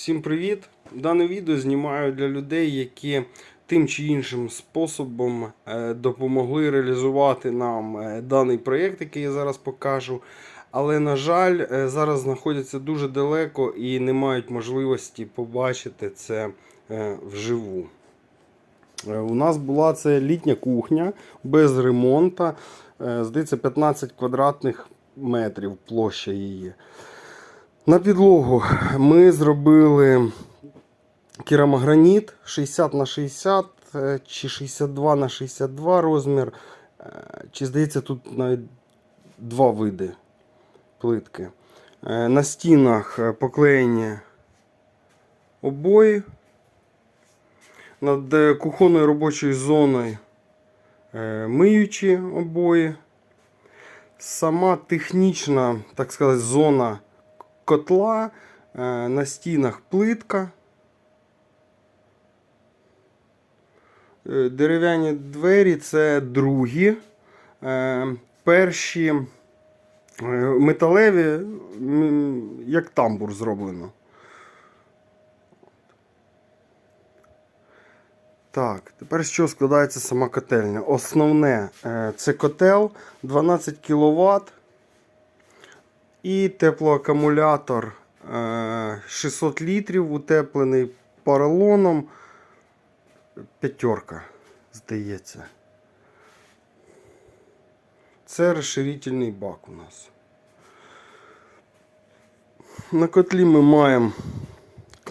Всім привіт! Дане відео знімаю для людей, які тим чи іншим способом е, допомогли реалізувати нам е, даний проєкт, який я зараз покажу. Але, на жаль, е, зараз знаходяться дуже далеко і не мають можливості побачити це вживу. У нас була це літня кухня без ремонту. Здається, 15 квадратних метрів площа її. На підлогу ми зробили керамограніт 60 на 60 е, чи 62 на 62 розмір. Е, Чи здається, тут навіть два види плитки. Е, На стінах поклеєні обої. Над кухонною робочою зоною миючі обої. Сама технічна, так сказати, зона котла, е, на стінах плитка. Е, Дерев'яні двері це другі. Е, Перші металеві, як тамбур зроблено. Так, тепер чого складається сама котельня? Основне це котел 12 кВт і теплоакумулятор е, 600 літрів, утеплений поролоном. П'ятерка, здається. Це розширительний бак у нас. На котлі ми маємо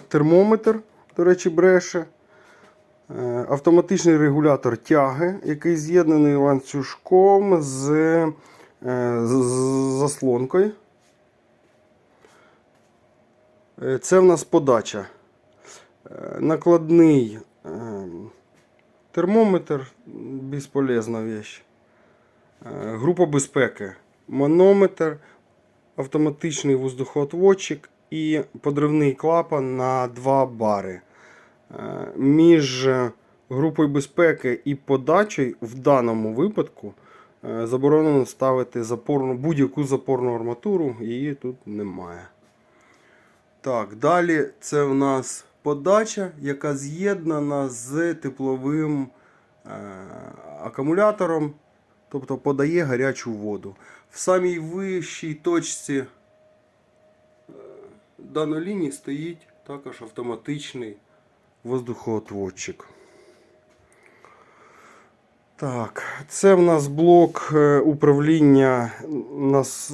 термометр, до речі, бреше. Е, Автоматичний регулятор тяги, який з'єднаний ланцюжком е, з з заслонкою. Е, Це в нас подача. Е, Накладний е, термометр, безполезна вещь. Група безпеки, манометр, автоматичний воздухоотводчик і подривний клапан на 2 бари. Між групою безпеки і подачею в даному випадку заборонено ставити запорну, будь-яку запорну арматуру, її тут немає. Так, далі це в нас подача, яка з'єднана з тепловим е, акумулятором, тобто подає гарячу воду. В самій вищій точці е, даної лінії стоїть також автоматичний воздухоотводчик. Так, це в нас блок е, управління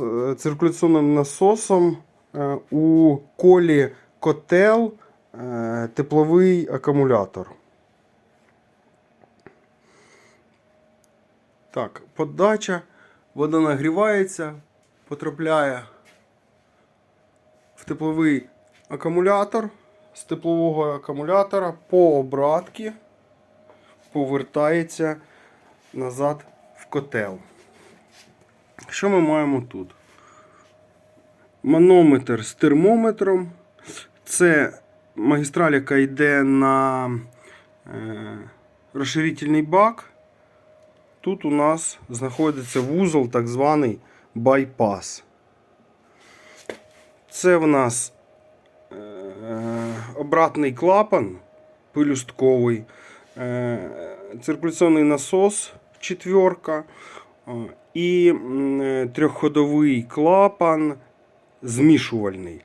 е, циркуляційним насосом. Е, У колі котел е, тепловий акумулятор. Так, подача. Вода нагрівається, потрапляє в тепловий акумулятор. З теплового акумулятора по обратки повертається назад в котел. Що ми маємо тут? Манометр з термометром. Це магістраль, яка йде на е, розширительний бак. Тут у нас знаходиться вузол, так званий байпас. Це в нас е, обратний клапан пилюстковий, е, циркуляційний насос четверка і трьохходовий клапан змішувальний.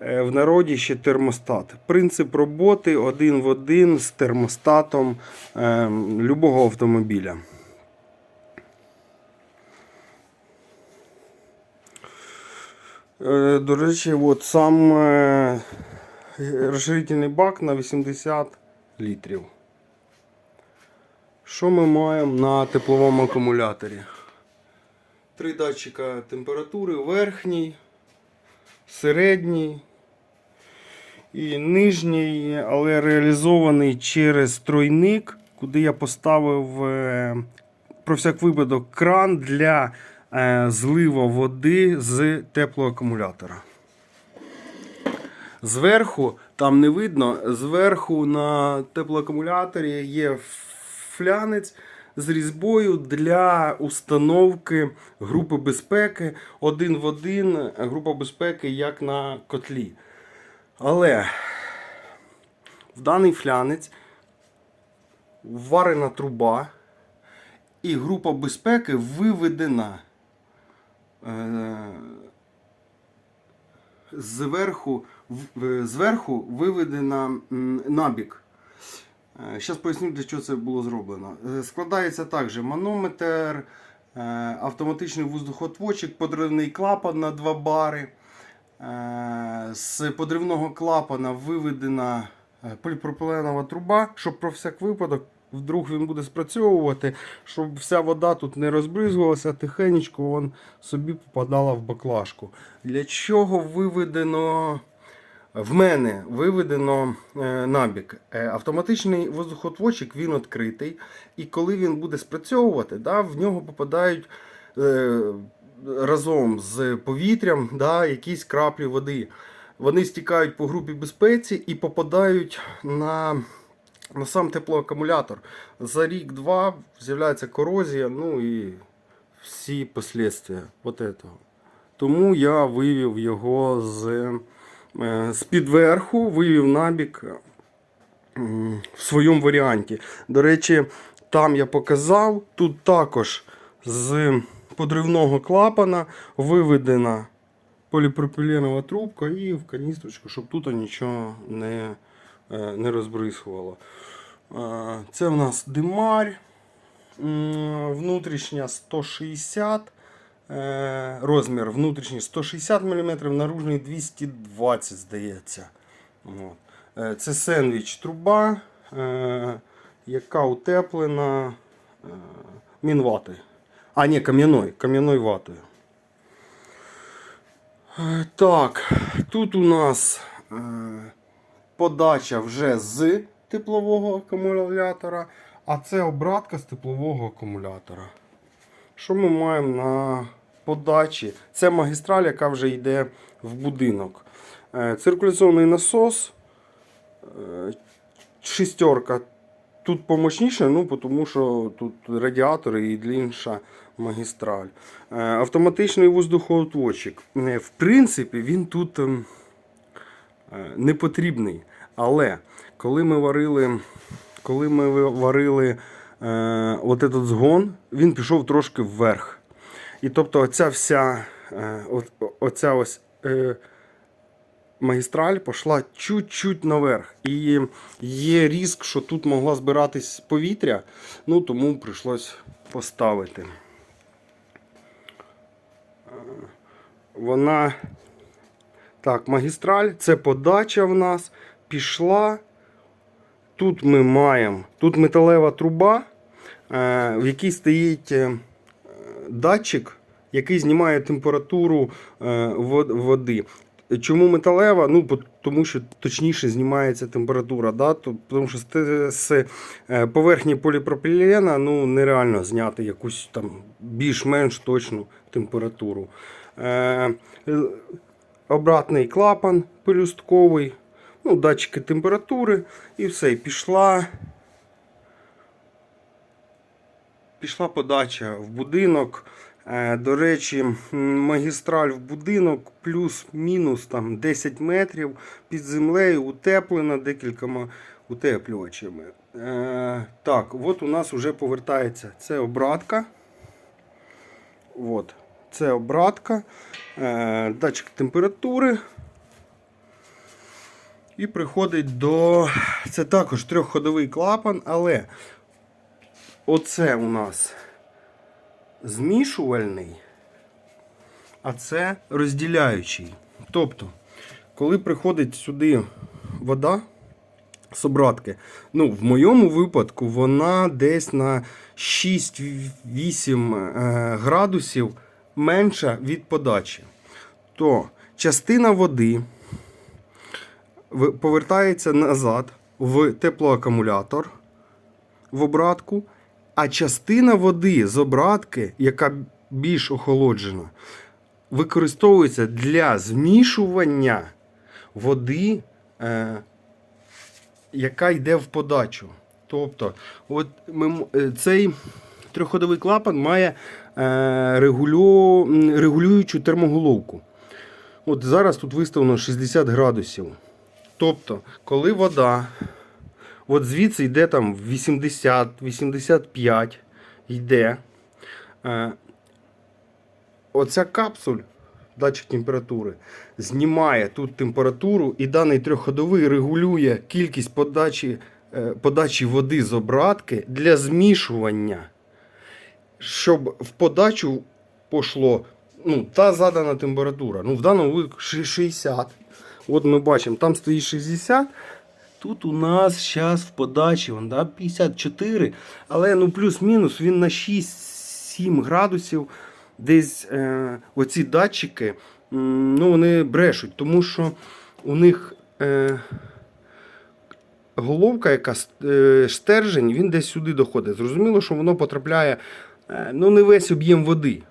Е, В народі ще термостат. Принцип роботи один в один з термостатом е, любого автомобіля. Е, До речі, от сам розширительний бак на 80 літрів. Що ми маємо на тепловому акумуляторі? Три датчика температури, верхній, середній і нижній, але реалізований через тройник, куди я поставив е, про всяк випадок кран для е, злива води з теплого акумулятора. Зверху, там не видно, зверху на теплоакумуляторі є флянець з різьбою для установки групи безпеки один в один група безпеки, як на котлі. Але в даний флянець вварена труба, і група безпеки виведена е, зверху, е, зверху виведена набік. Зараз поясню, для чого це було зроблено. Е, Складається також манометр, е, автоматичний воздухотводчик, подривний клапан на 2 бари. Е, З подривного клапана виведена е, поліпропиленова труба, щоб про всяк випадок, вдруг він буде спрацьовувати, щоб вся вода тут не розбризгувалася, тихенечко вон собі попадала в баклажку. Для чого виведено в мене виведено е, набік. Е, автоматичний воздухотводчик він відкритий, і коли він буде спрацьовувати, да, в нього попадають е, разом з повітрям да, якісь краплі води. Вони стікають по групі безпеці і попадають на, на сам теплоакумулятор. За рік-два з'являється корозія, ну і всі послідствия от этого. Тому я вивів його з, з-під верху, вивів набік е, в своєму варіанті. До речі, там я показав, тут також з подривного клапана виведена поліпропіленова трубка і в каністрочку, щоб тут нічого не, е, не розбризгувало. Е, Це в нас димарь. Внутрішня 160 е, розмір внутрішній 160 мм, наружний 220, здається. Е, Це сендвіч труба, е, яка утеплена е, мінватою. А, ні, кам'яною, кам'яною ватою. Е, Так, тут у нас е, подача вже з теплового акумулятора, а це обратка з теплового акумулятора. Що ми маємо на подачі? Це магістраль, яка вже йде в будинок. Е, Циркуляційний насос, е, шістерка. Тут помощніше, ну, тому що тут радіатори і длінша магістраль. Е, Автоматичний воздухоотводчик. В принципі, він тут ем, не потрібний. Але коли ми варили, коли ми варили е, от этот згон, він пішов трошки вверх. І тобто оця вся е, оця ось е, магістраль пішла чуть-чуть наверх. І є ризик, що тут могло збиратись повітря, ну тому прийшлось поставити. Е, Вона. Так, магістраль, це подача в нас пішла. Тут ми маємо тут металева труба, в якій стоїть датчик, який знімає температуру е, води. Чому металева? Ну, тому що точніше знімається температура. Да? То- Тому що з, е, поверхні поліпропілена ну, нереально зняти якусь там більш-менш точну температуру. Е, обратний клапан пелюстковий, ну, датчики температури і все. Пішла, пішла подача в будинок. Е, До речі, магістраль в будинок плюс-мінус там 10 метрів під землею утеплена декількома утеплювачами. Е, так, от у нас вже повертається це обратка. От, це обратка, е, датчик температури. І приходить до. Це також трьохходовий клапан, але оце у нас змішувальний, а це розділяючий. Тобто, коли приходить сюди вода з обратки, ну, в моєму випадку вона десь на 6-8 е, градусів менша від подачі. То частина води повертається назад в теплоакумулятор в обратку, а частина води з обратки, яка більш охолоджена, використовується для змішування води, е, яка йде в подачу. Тобто, от ми, е, цей трьохходовий клапан має е, регулю, регулюючу термоголовку. От зараз тут виставлено 60 градусів. Тобто, коли вода От звідси йде там 80-85 йде. Е, Оця капсуль, датчик температури, знімає тут температуру і даний трьохходовий регулює кількість подачі, е, подачі води з обратки для змішування, щоб в подачу пошло ну, та задана температура. Ну, в даному випадку 60. От ми бачимо, там стоїть 60. Тут у нас зараз в подачі вон, да, 54, але ну, плюс-мінус він на 6-7 градусів. Десь е, оці датчики ну, вони брешуть, тому що у них е, головка, яка е, стержень, він десь сюди доходить. Зрозуміло, що воно потрапляє е, ну, не весь об'єм води.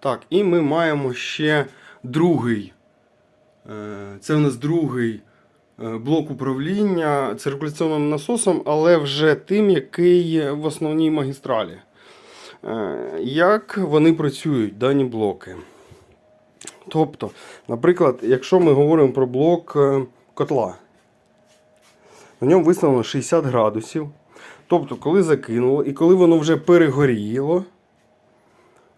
Так, і ми маємо ще другий. е, Це у нас другий е, блок управління циркуляційним насосом, але вже тим, який в основній магістралі. Е, Як вони працюють, дані блоки? Тобто, наприклад, якщо ми говоримо про блок котла, на ньому виставлено 60 градусів. Тобто, коли закинуло і коли воно вже перегоріло,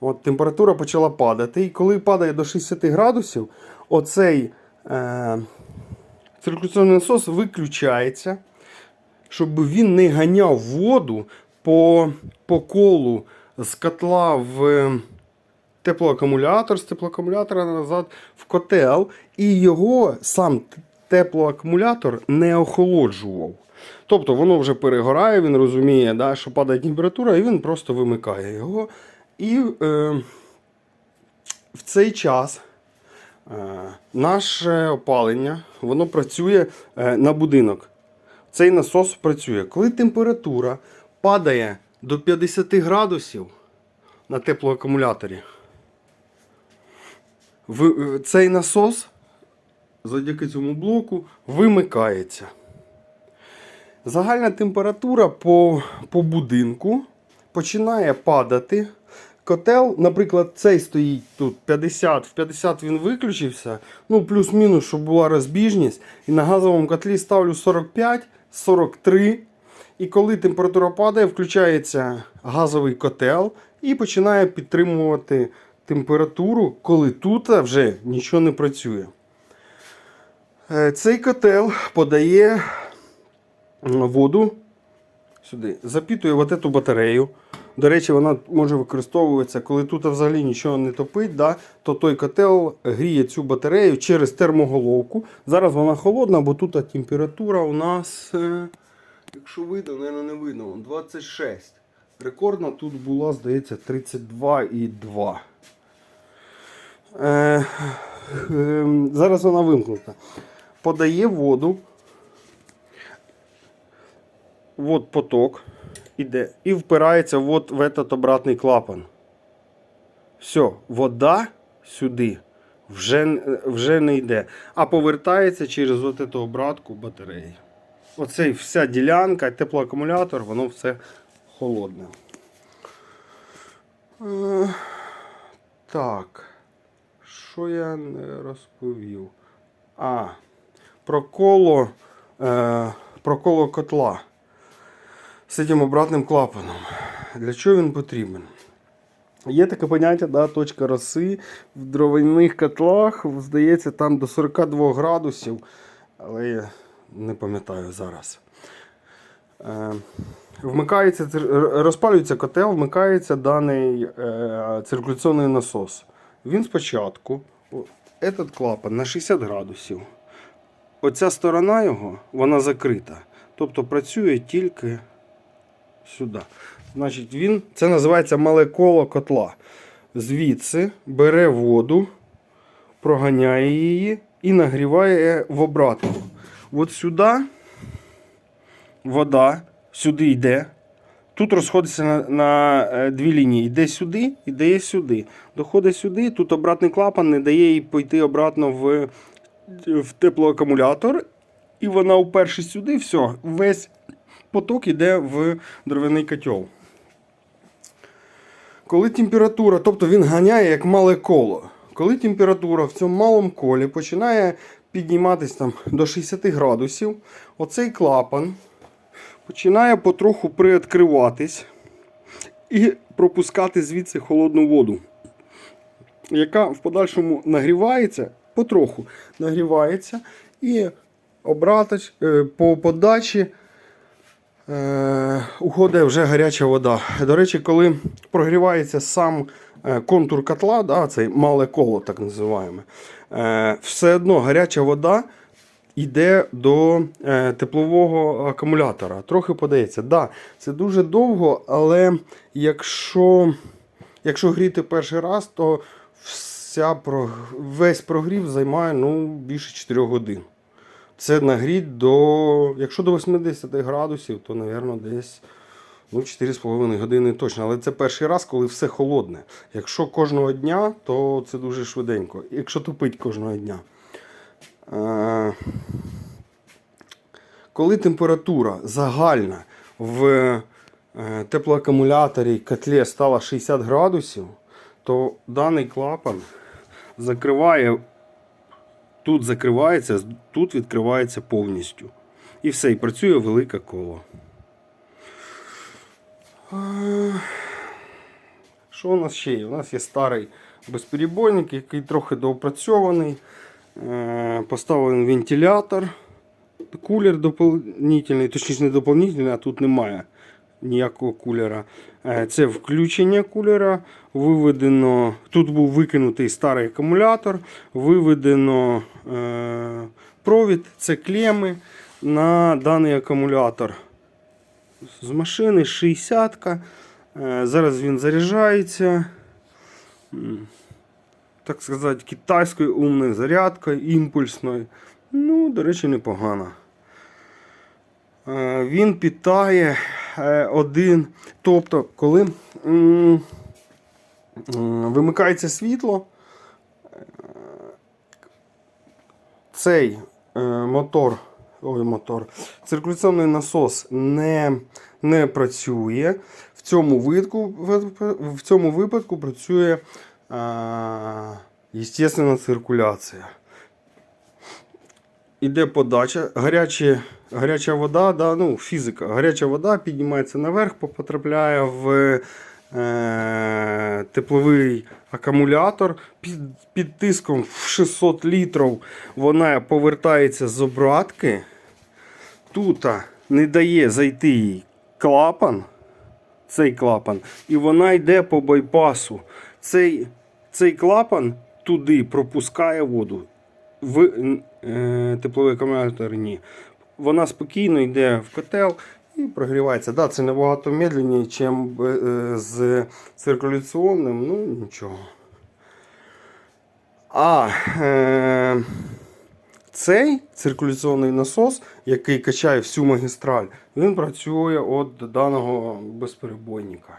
От температура почала падати, і коли падає до 60 градусів, оцей е, циркуляційний насос виключається, щоб він не ганяв воду по, по колу з котла в теплоакумулятор, з теплоакумулятора назад в котел, і його сам теплоакумулятор не охолоджував. Тобто воно вже перегорає, він розуміє, да, що падає температура, і він просто вимикає його. І е, в цей час е, наше опалення воно працює е, на будинок. Цей насос працює. Коли температура падає до 50 градусів на теплоакумуляторі, в- е, цей насос завдяки цьому блоку вимикається. Загальна температура по, по будинку починає падати. Котел, наприклад, цей стоїть тут 50, в 50 він виключився. Ну, плюс-мінус, щоб була розбіжність. І на газовому котлі ставлю 45, 43. І коли температура падає, включається газовий котел і починає підтримувати температуру, коли тут вже нічого не працює. Е, Цей котел подає воду сюди, запітує от эту батарею. До речі, вона може використовуватися, коли тут взагалі нічого не топить, да, то той котел гріє цю батарею через термоголовку. Зараз вона холодна, бо тут температура у нас, е, якщо видно, мабуть, не видно, 26. Рекордна тут була, здається, 32,2. Е, е, зараз вона вимкнута. Подає воду. От поток іде і впирається от в этот обратний клапан. Все, вода сюди вже, вже не йде, а повертається через от эту обратку батареї. Оцей вся ділянка, теплоакумулятор, воно все холодне. Е, так. Що я не розповів? А, про коло, е, про коло котла цим обратним клапаном. Для чого він потрібен? Є таке поняття, да, точка роси в дровяних котлах, здається, там до 42 градусів, але я не пам'ятаю зараз. Е, вмикається, розпалюється котел, вмикається даний е, циркуляційний насос. Він спочатку, этот клапан на 60 градусів. Оця сторона його, вона закрита. Тобто працює тільки сюди. Значить, він, це називається мале коло котла. Звідси бере воду, проганяє її і нагріває в обратку. От сюди вода сюди йде. Тут розходиться на, на е, дві лінії. Йде сюди, йде сюди. Доходить сюди, тут обратний клапан не дає їй пойти обратно в, в теплоакумулятор. І вона вперше сюди, все, весь поток йде в дровяний котел. Коли температура, тобто він ганяє як мале коло. Коли температура в цьому малому колі починає підніматися там до 60 градусів, оцей клапан починає потроху приоткриватись і пропускати звідси холодну воду, яка в подальшому нагрівається, потроху нагрівається і обратач, е, по подачі уходить вже гаряча вода. До речі, коли прогрівається сам е, контур котла, да, цей мале коло, так називаємо, е, все одно гаряча вода йде до е, теплового акумулятора. Трохи подається. Да, це дуже довго, але якщо, якщо гріти перший раз, то вся, весь прогрів займає ну, більше 4 годин. Це нагріть до. Якщо до 80 градусів, то, мабуть, десь ну, 4,5 години точно. Але це перший раз, коли все холодне. Якщо кожного дня, то це дуже швиденько. Якщо тупить кожного дня. Е, Коли температура загальна в е, теплоакумуляторі котлі стала 60 градусів, то даний клапан закриває Тут закривається, тут відкривається повністю. І все, і працює велике коло. Е, Що у нас ще є? У нас є старий безперебойник, який трохи доопрацьований. Е, Поставлений вентилятор, кулер доповнительний, точніше не доповнительний, а тут немає ніякого кулера. Е, Це включення кулера. Виведено, тут був викинутий старий акумулятор, виведено е, провід, це клеми на даний акумулятор. З машини 60 -ка. Е, Зараз він заряджається. Так сказати, китайською умною зарядкою, імпульсною. Ну, до речі, непогано. Він питає один. Тобто, коли м, вимикається світло, е, цей е, мотор, ой, мотор, циркуляційний насос не, не працює. В цьому, видку, в цьому випадку працює е, циркуляція. Іде подача, гарячі, гаряча вода, да, ну, фізика, гаряча вода піднімається наверх, потрапляє в е, тепловий акумулятор. Під, під тиском в 600 літрів вона повертається з обратки. Тут не дає зайти їй клапан, цей клапан, і вона йде по байпасу. Цей, цей клапан туди пропускає воду в е, тепловий акумулятор ні. Вона спокійно йде в котел і прогрівається. Да, це набагато медленніше, ніж е, з циркуляційним, ну нічого. А е, цей циркуляційний насос, який качає всю магістраль, він працює від даного безперебойника.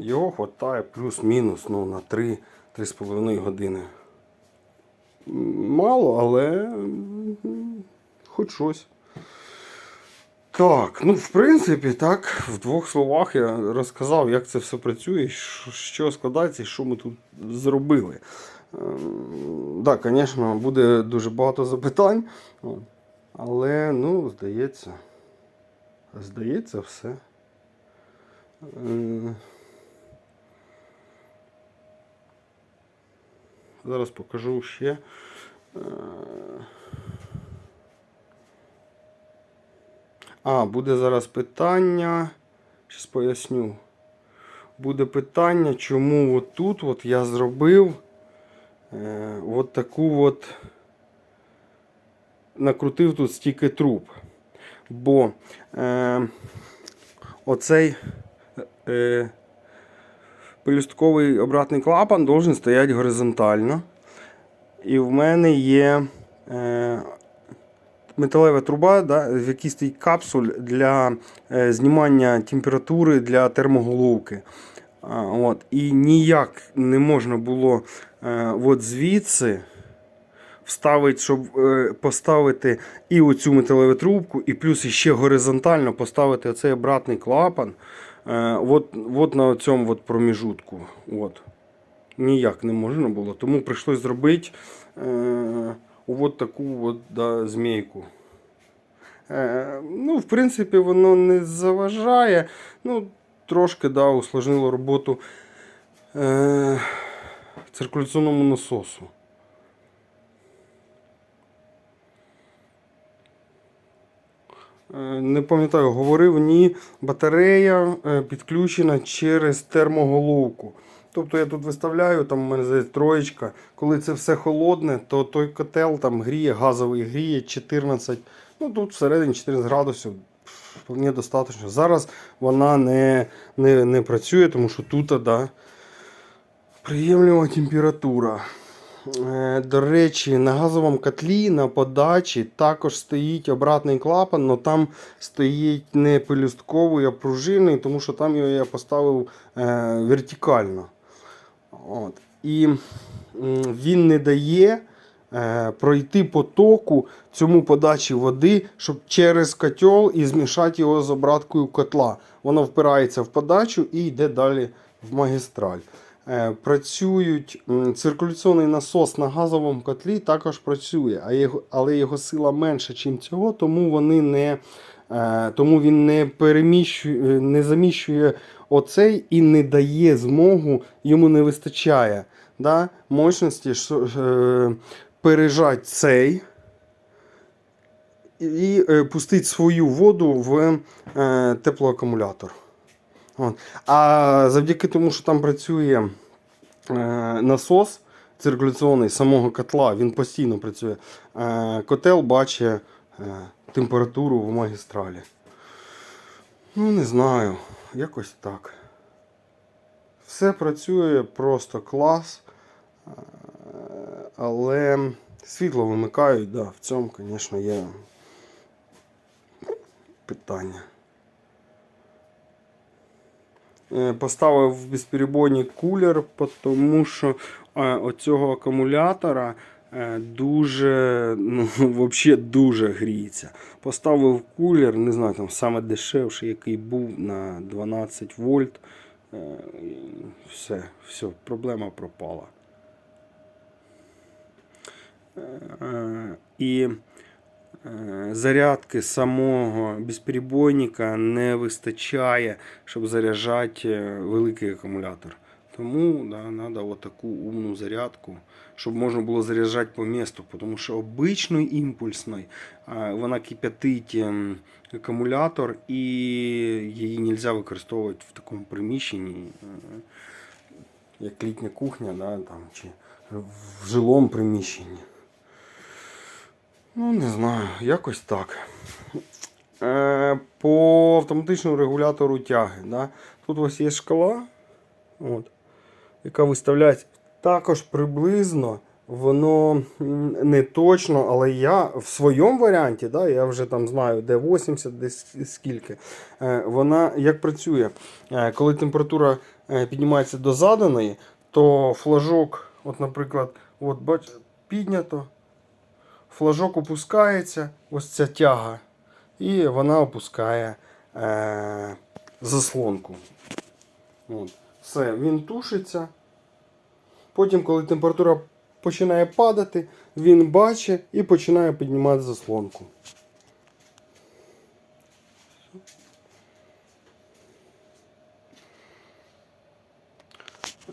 Його вистачає плюс-мінус ну, на 3-3,5 години. Мало, але хоч щось. Так, ну в принципі, так, в двох словах я розказав, як це все працює, що- складається і що ми тут зробили. Так, звісно, буде дуже багато запитань, але, ну, здається, здається, все. Зараз покажу ще. Е, А, буде зараз питання. Щас поясню. Буде питання, чому от тут от я зробив е, от таку от накрутив тут стільки труб. Бо е, оцей е, пелюстковий обратний клапан должен стояти горизонтально. І в мене є е, металева труба, да, в якій стоїть капсуль для е, знімання температури для термоголовки. А, от, і ніяк не можна було е, от звідси вставити, щоб е, поставити і оцю металеву трубку, і плюс ще горизонтально поставити оцей обратний клапан. Е, от, от на цьому от проміжутку. От. Ніяк не можна було. Тому прийшлось зробити е, от таку от, да, змійку. Е, ну, в принципі, воно не заважає. Ну, трошки да, усложнило роботу е, циркуляційному насосу. Не пам'ятаю, говорив, ні, батарея е, підключена через термоголовку. Тобто я тут виставляю, там у мене здається, троєчка. Коли це все холодне, то той котел там гріє, газовий гріє 14, ну тут всередині 14 градусів. Вполне достатньо. Зараз вона не, не, не працює, тому що тут да, приємлива температура. Е, До речі, на газовому котлі на подачі також стоїть обратний клапан, але там стоїть не пелюстковий, а пружинний, тому що там його я поставив е, вертикально. От. І він не дає е, пройти потоку цьому подачі води, щоб через котел і змішати його з обраткою котла. Воно впирається в подачу і йде далі в магістраль. Е, Працюють циркуляційний насос на газовому котлі також працює, але його сила менша, ніж цього, тому вони не. Е, Тому він не переміщує, не заміщує оцей і не дає змогу, йому не вистачає да, мощності що, е, пережати цей і е, пустити свою воду в е, теплоакумулятор. От. А завдяки тому, що там працює е, насос циркуляційний самого котла, він постійно працює. Е, котел бачить е, температуру в магістралі. Ну, не знаю, якось так. Все працює просто клас. Е, Але світло вимикають, да, в цьому, звісно, є питання. Е, Поставив безперебойний кулер, тому що е, оцього акумулятора е, дуже, ну, вообще дуже гріється. Поставив кулер, не знаю, там саме дешевший, який був на 12 вольт. Е, Все, все, проблема пропала. Е, І е, зарядки самого безперебойника не вистачає, щоб заряджати е, великий акумулятор. Тому да, треба таку умну зарядку, щоб можна було заряджати по місту. Тому що обичний імпульсний е, вона кип'ятить ем, акумулятор і її не можна використовувати в такому приміщенні, е, як літня кухня, да, там, чи в жилому приміщенні. Ну, не знаю, якось так. Е, по автоматичному регулятору тяги. Да? Тут ось є шкала, от, яка виставляється також приблизно. Воно не точно, але я в своєму варіанті, да, я вже там знаю, де 80, де скільки. Е, вона як працює? Е, коли температура е, піднімається до заданої, то флажок, от, наприклад, от, бач, піднято, флажок опускається, ось ця тяга, і вона опускає е, заслонку. От. Все, він тушиться. Потім, коли температура починає падати, він бачить і починає піднімати заслонку.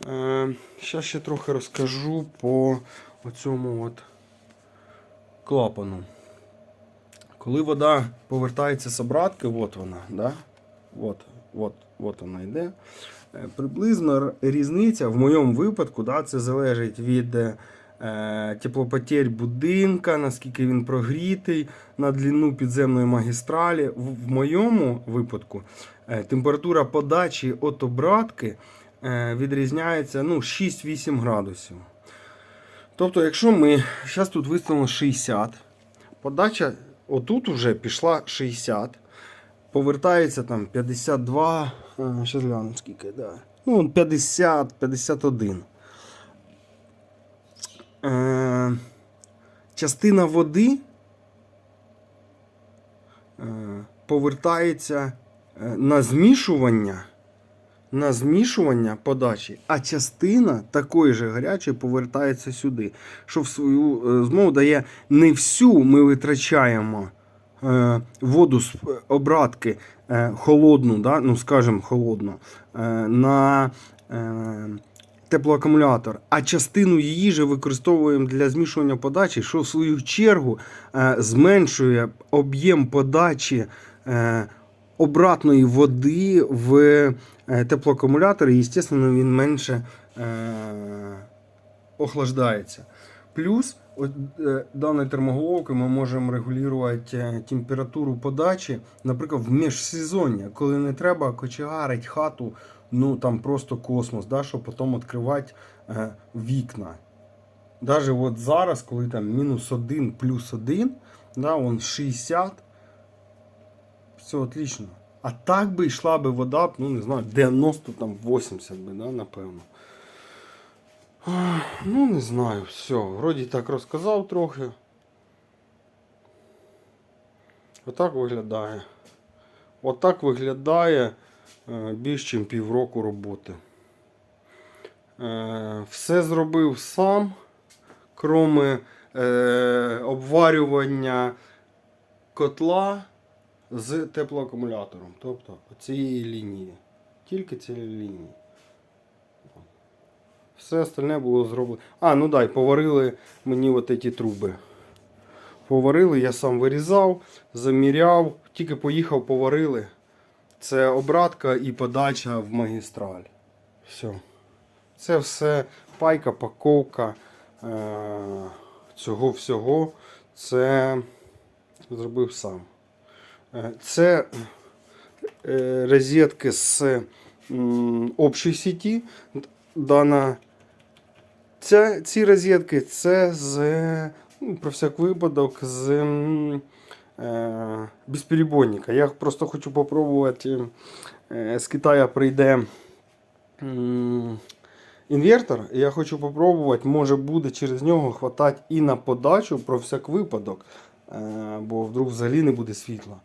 Е, Зараз ще трохи розкажу по оцьому клапану. Коли вода повертається з обратки, от вона, да? от, от, от вона йде. Е, Приблизно різниця в моєму випадку, да, це залежить від е, теплопотерь будинка, наскільки він прогрітий, на длину підземної магістралі. В, в моєму випадку е, температура подачі від обратки е, відрізняється ну, 6-8 градусів. Тобто, якщо ми зараз тут виставимо 60, подача отут вже пішла 60, повертається там 52, зараз гляну скільки, да. Ну, 50, 51. Е, частина води е, повертається е, на змішування на змішування подачі, а частина такої же гарячої повертається сюди. Що в свою е, змову дає не всю ми витрачаємо е, воду з обратки е, холодну, да? ну скажімо, холодну, на теплоакумулятор, а частину її же використовуємо для змішування подачі, що в свою чергу зменшує об'єм подачі обратної води в е, теплоакумулятор, і, звісно, він менше е, охлаждається. Плюс е, даною термоголовкою ми можемо регулювати е, температуру подачі, наприклад, в міжсезоння, коли не треба кочегарить хату, ну там просто космос, да, щоб потім відкривати е, вікна. Даже от зараз, коли там мінус 1 плюс 1, да, он 60, все отлично. А так би йшла би вода, ну не знаю, 90, там 80 би, да, напевно. Ну, не знаю, все. Вроді так розказав трохи. Отак виглядає. Отак виглядає е, більш ніж півроку роботи. Е, Все зробив сам, кроме е, обварювання котла з теплоакумулятором. Тобто цієї лінії. Тільки цієї лінії. Все остальне було зроблено. А, ну дай, поварили мені от ці труби. Поварили, я сам вирізав, заміряв, тільки поїхав, поварили. Це обратка і подача в магістраль. Все. Це все пайка, паковка е- цього всього. Це зробив сам. Е, Це е, розетки з общої сіті. Дана Ця, ці розетки це з, ну, про всяк випадок, з е, безперебойника. Я просто хочу попробувати. Е, з Китаю прийде м, інвертор. Я хочу попробувати, може буде через нього хватати і на подачу про всяк випадок. Е, бо вдруг взагалі не буде світла.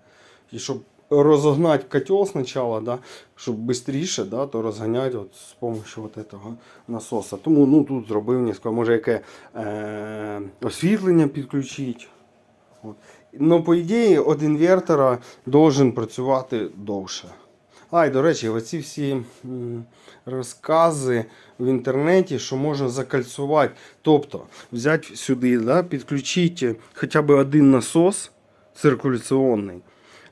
І щоб розогнати котел спочатку, да, щоб швидше, да, то розганяти от з допомогою от этого насоса. Тому ну, тут зробив несколько, може яке е, освітлення підключити. От. Ну, по ідеї, від інвертора должен працювати довше. А, і до речі, оці всі розкази в інтернеті, що можна закальцувати. Тобто взяти сюди, да, підключити хоча б один насос циркуляційний.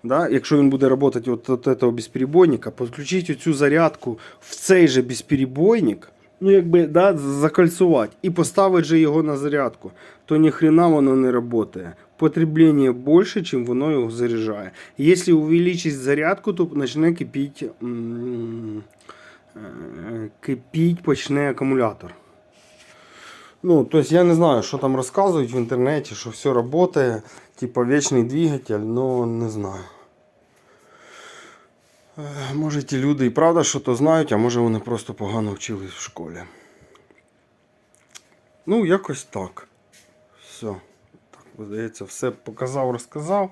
Да, якщо він буде працювати от, от этого безперебойника, підключити цю зарядку в цей же безперебойник, ну якби да, закольцувати і поставити же його на зарядку, то ніхрена воно не працює. Потреблення більше, чим воно його заряджає. Якщо увеличить зарядку, то почне кипіти, е, кипіть почне акумулятор. Ну, то есть я не знаю, що там розказують в інтернеті, що все працює, типа вічний двигатель, ну не знаю. Е, Може ті люди і правда що то знають, а може вони просто погано вчились в школі. Ну, якось так. Все. Так, здається, все показав, розказав.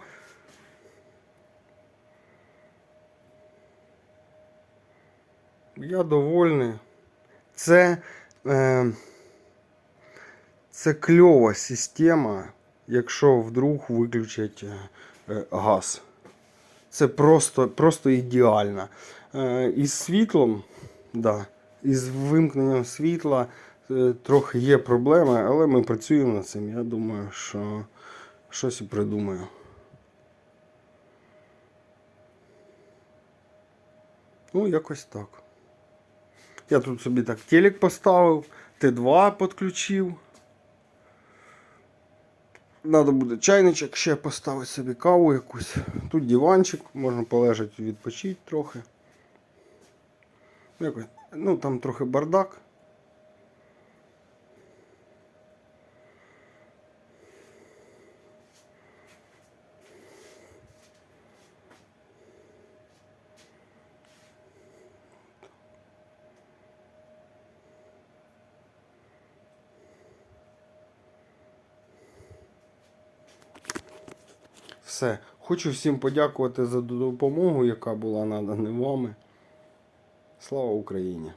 Я довольний. Це. Е, це кльова система, якщо вдруг виключать е, газ. Це просто, просто ідеально. Е, Із світлом, да, із вимкненням світла е, трохи є проблеми, але ми працюємо над цим. Я думаю, що щось і придумаю. Ну, якось так. Я тут собі так телек поставив, Т2 підключив. Надо буде чайничок ще поставити собі каву якусь. Тут диванчик, можна полежати, відпочити трохи. Якось, ну там трохи бардак. Все. Хочу всім подякувати за допомогу, яка була надана вами. Слава Україні!